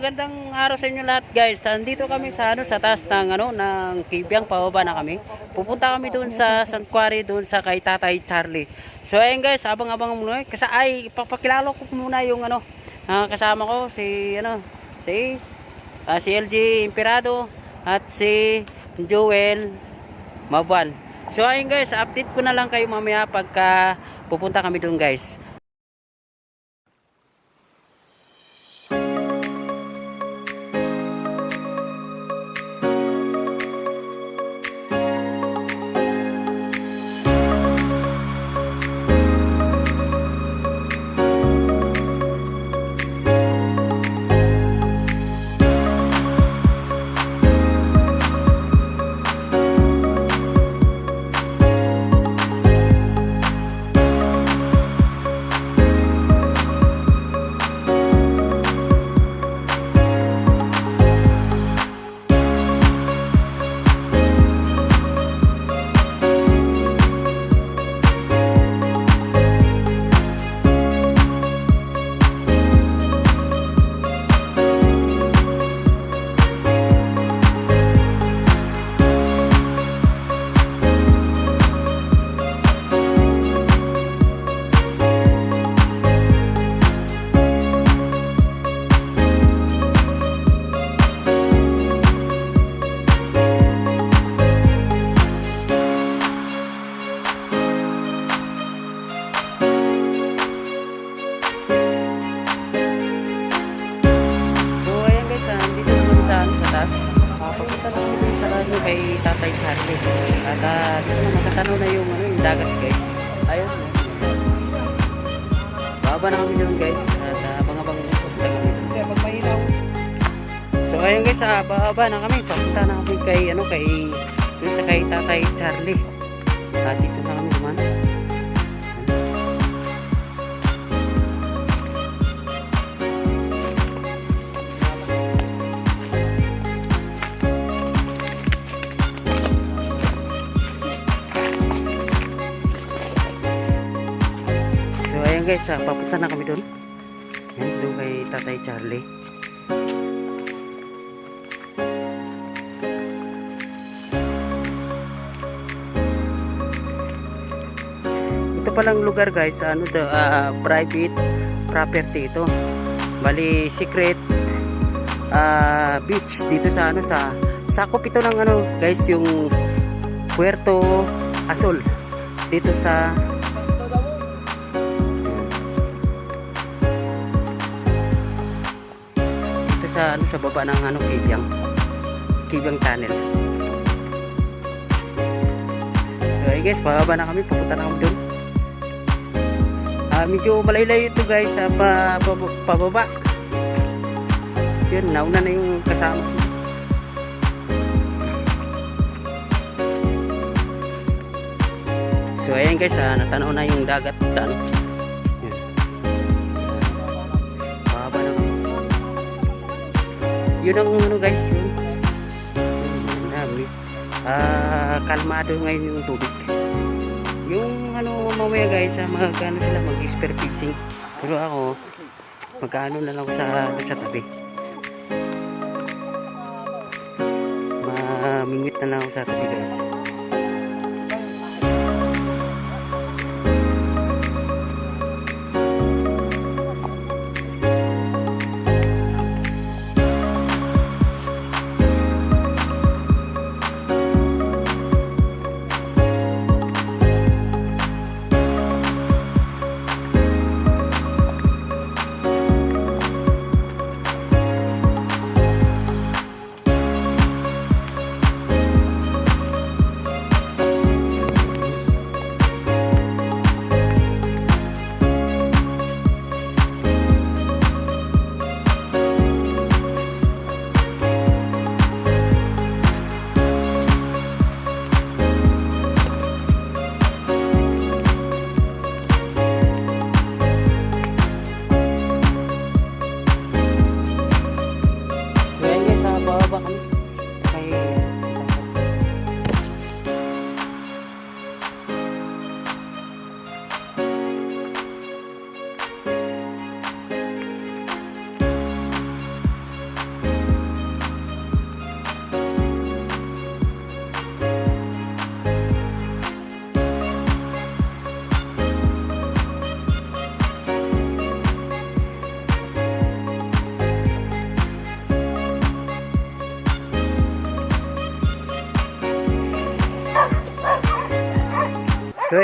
magandang araw sa inyo lahat guys. Nandito kami sa ano sa taas ng ano ng Kibyang pababa na kami. Pupunta kami doon sa San Quarry doon sa kay Tatay Charlie. So ayun guys, abang-abang muna. Kasi ay papakilala ko muna yung ano ah, kasama ko si ano si ah, si LG Imperado at si Joel Mabuan. So ayun guys, update ko na lang kayo mamaya pagka pupunta kami doon guys. At uh, dito na makatanaw na yung ano yung dagat guys. Ayun. Baba na kami doon guys. At uh, abang-abang pupunta kami doon. Sir, pag mahinaw. So ayun guys, ah, baba na kami. Papunta na kami kay ano kay dun sa kay Tatay Charlie. At dito guys, ah, papunta na kami doon. Yan, doon kay Tatay Charlie. Ito palang lugar guys, ano to, ah, private property ito. Bali secret ah, beach dito sa ano sa sakop ito ng ano guys yung Puerto Azul dito sa sa ano sa baba ng ano Kibyang Kibyang Tunnel. So ay guys, pababa na kami, pupunta na kami doon. Ah, medyo malayo ito guys sa pa, pa, pababa. Yun, nauna na yung kasama. So ayan guys, ah, natanaw na yung dagat sa ano. Yun ang ano guys, yun. Ah, kalmado ngayon yung tubig. Yung ano mamaya guys, ah, mag ano sila mag spear fishing. Pero ako magkano na lang ako sa sa tabi. Mamingwit na lang ako sa tabi guys.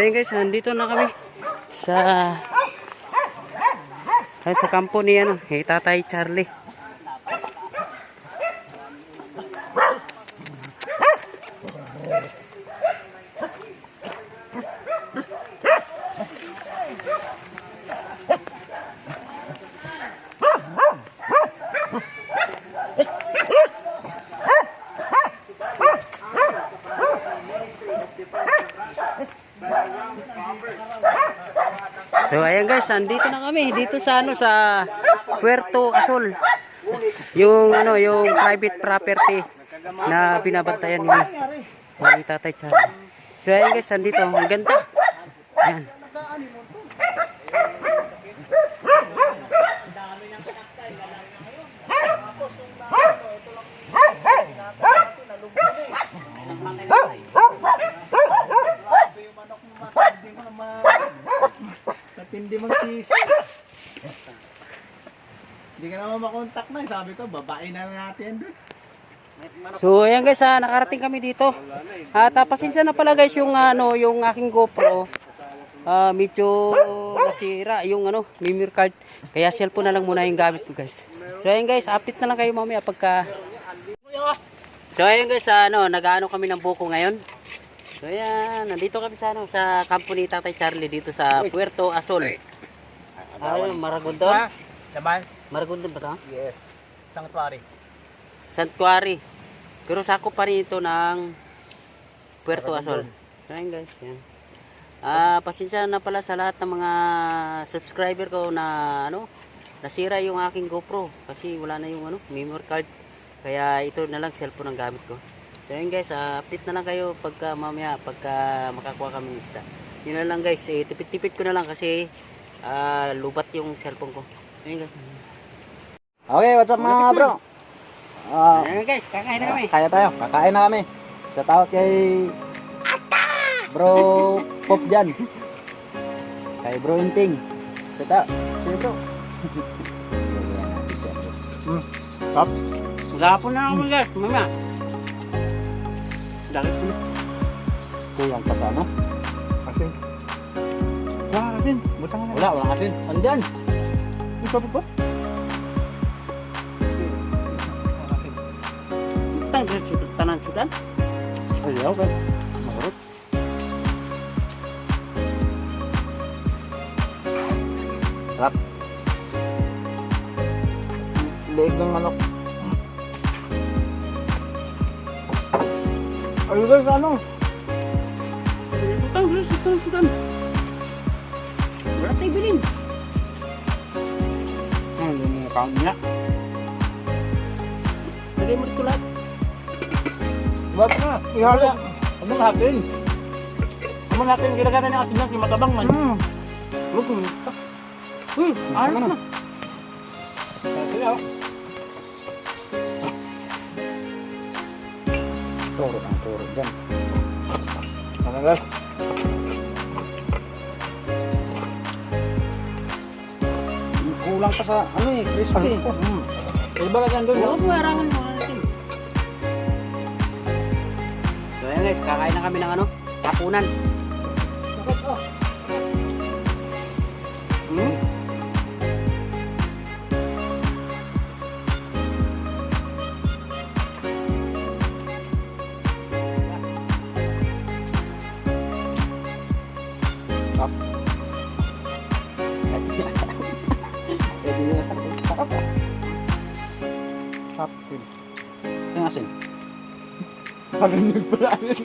Ayun guys, nandito na kami sa ay, sa kampo ni ano, eh, Tatay Charlie. So ayan guys, andito na kami dito sa ano sa Puerto Azul. Yung ano, yung private property na binabantayan ni ni Tatay Charlie. So ayan guys, andito, ang ganda. Ayan. Matindi mong sisi. Hindi ka naman makontak na. Sabi ko, babae na natin. So ayan guys, ah, nakarating kami dito. At uh, pasensya na pala guys yung ano, yung aking GoPro. Ah, medyo nasira yung ano, memory card. Kaya cellphone na lang muna yung gamit ko guys. So ayan guys, update na lang kayo mamaya pagka So ayan guys, ah, ano, nag-ano kami ng buko ngayon. So ayan, nandito kami sa ano, sa kampo ni Tatay Charlie dito sa Puerto Azul. Ayun, Maragondon. Naman? Maragondon ba 'to? Yes. Sanctuary. Santuari. Pero sakop pa rin ito ng Puerto Azul. So, Ayan guys, yan. Ah, pasensya na pala sa lahat ng mga subscriber ko na ano, nasira yung aking GoPro kasi wala na yung ano, memory card. Kaya ito na lang cellphone ang gamit ko. So yun guys, ah, update na lang kayo pagka mamaya pagka makakuha kami ng isda. Yun na lang guys, eh, tipid-tipid ko na lang kasi ah, lubat yung cellphone ko. Ayun guys. Okay, what's up mga bro? Ah, Ayun guys, kakain na kami. kaya tayo. Kakain na kami. Shout out kay Bro Pop Jan. Kay Bro Inting. Shout out. Sino bro? Hmm. Top. Maghapon na kami guys, mamaya. Dami ko na. Kulang pa sana. Asin. Wala asin. Butang na. Wala, wala asin. Andyan. Ito pa ba? Tanan sudan, tanan sudan. Ay, okay. Makurot. Sarap. Leeg ng manok. Ay, guys, ano? Sudan, tanan sudan. Wala tayo bilin. Ano yung account niya? Lagay mo lahat. Ba't na? Ihalo. Ano natin? Ano natin ginagana niya kasi niya si Matabang man. Hmm. Look, Uy, ayos na. Sige ako. Turo ang turo dyan. Ano guys? Kulang pa sa ano eh, crispy. Mm. Iba ka dyan doon. Huwag mo natin. So ayan guys, kakain na kami ng ano, tapunan. Pagandog pala rin.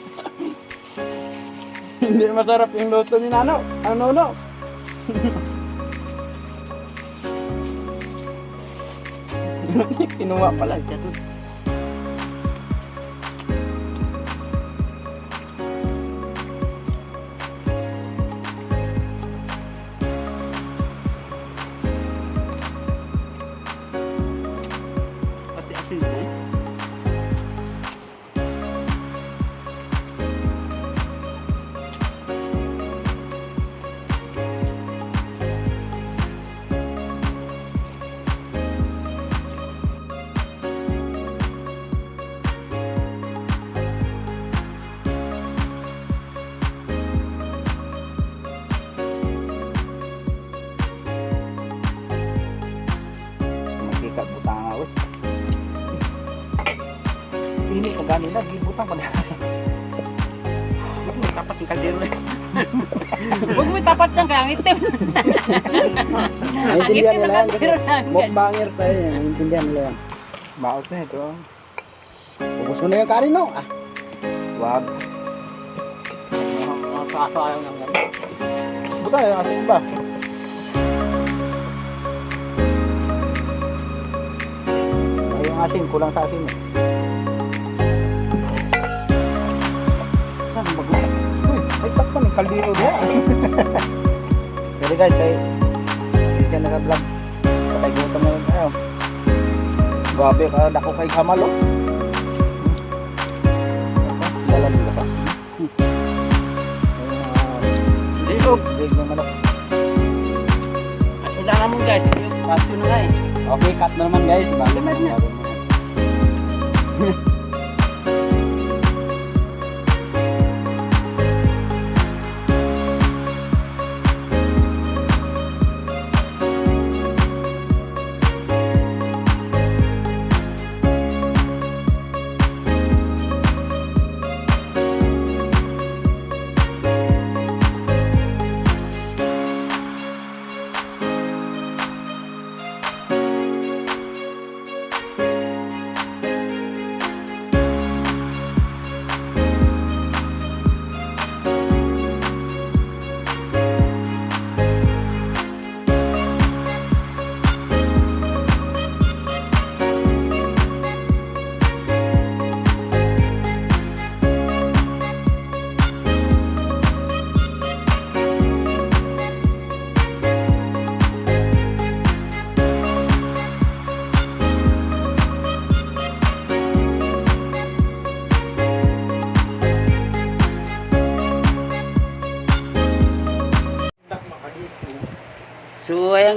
Hindi masarap yung luto ni Nano. Ano no? Kinuha pala. Pati itim. Naiintindihan nila yan kasi mukbangers tayo yan. Naiintindihan nila yan. Baot na ito. Ubus mo na yung kanin no? Ah. Wag. Nakakasayang ng gano'n. Buta yung asin ba? Ay, yung asin, kulang sa asin eh. Saan ang bago? Uy, ay takpan eh, kaldero niya. Sorry guys, kay hindi ka naka-vlog. Patay gutom na rin tayo. Grabe ka, dako kay Kamal oh. Dala nila pa. Hindi ko. Big ng manok. Wala naman guys. Pasyo na eh. Okay, cut na naman guys. Bago Limad na.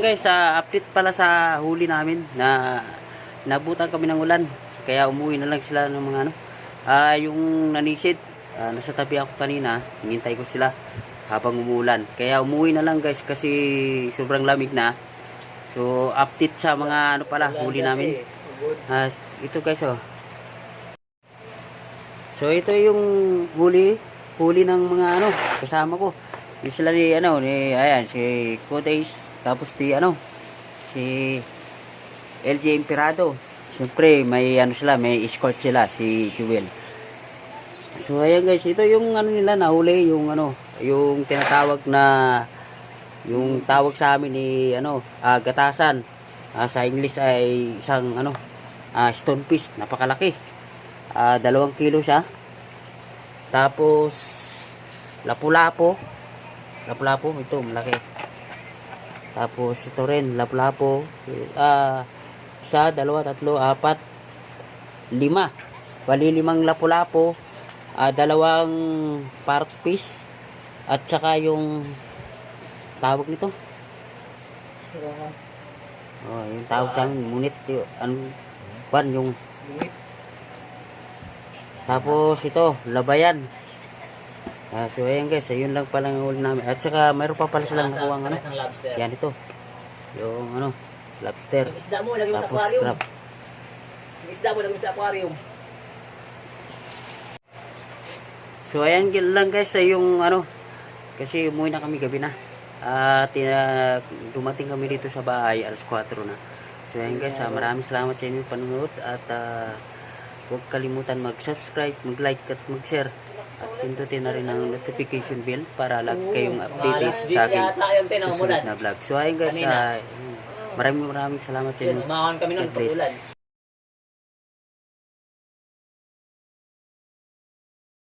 guys, sa update pala sa huli namin na nabutan kami ng ulan. Kaya umuwi na lang sila ng mga ano. Ah, yung nanisid, ah, nasa tabi ako kanina, hinintay ko sila habang umuulan. Kaya umuwi na lang guys kasi sobrang lamig na. So update sa mga ano pala huli namin. Ah, ito guys oh. So ito yung huli, huli ng mga ano, kasama ko. Yung sila ni ano, ni ayan si Cotes, tapos di ano, si LJ Imperado. Siyempre may ano sila, may escort sila si Jewel. So ayan guys, ito yung ano nila nahuli, yung ano, yung tinatawag na yung tawag sa amin ni ano, ah, gatasan. Ah, sa English ay isang ano, ah, stone fish, napakalaki. Ah, dalawang kilo siya. Tapos lapu-lapo. Lapu-lapo ito malaki. Tapos ito rin lapu-lapo. Ah, isa, dalawa, tatlo, apat, lima. Bali limang lapu-lapo, ah, dalawang part fish at saka yung tawag nito. Oh, yung tawag sa amin, munit, yung, ano, kwan, yung tapos ito, labayan. Ah, so ayan guys, ayun lang pala ang huli namin. At saka mayroon pa pala silang nakuha ano. Yan ito. Yung ano, lobster. Isda mo, mo sa aquarium. crab. Isda mo, mo sa aquarium. So ayan lang guys, ay yung ano, kasi umuwi na kami gabi na. At uh, dumating kami dito sa bahay, alas 4 na. So ayan guys, ah, maraming salamat sa inyong panonood at ah, huwag kalimutan mag-subscribe, mag-like at mag-share. At pindutin na rin ang notification bell para lagi kayong updated sa akin yata yung tinangamulan. susunod na vlog. So ayun guys, ah, maraming maraming salamat sa inyo. umakan kami bless. pag-ulan.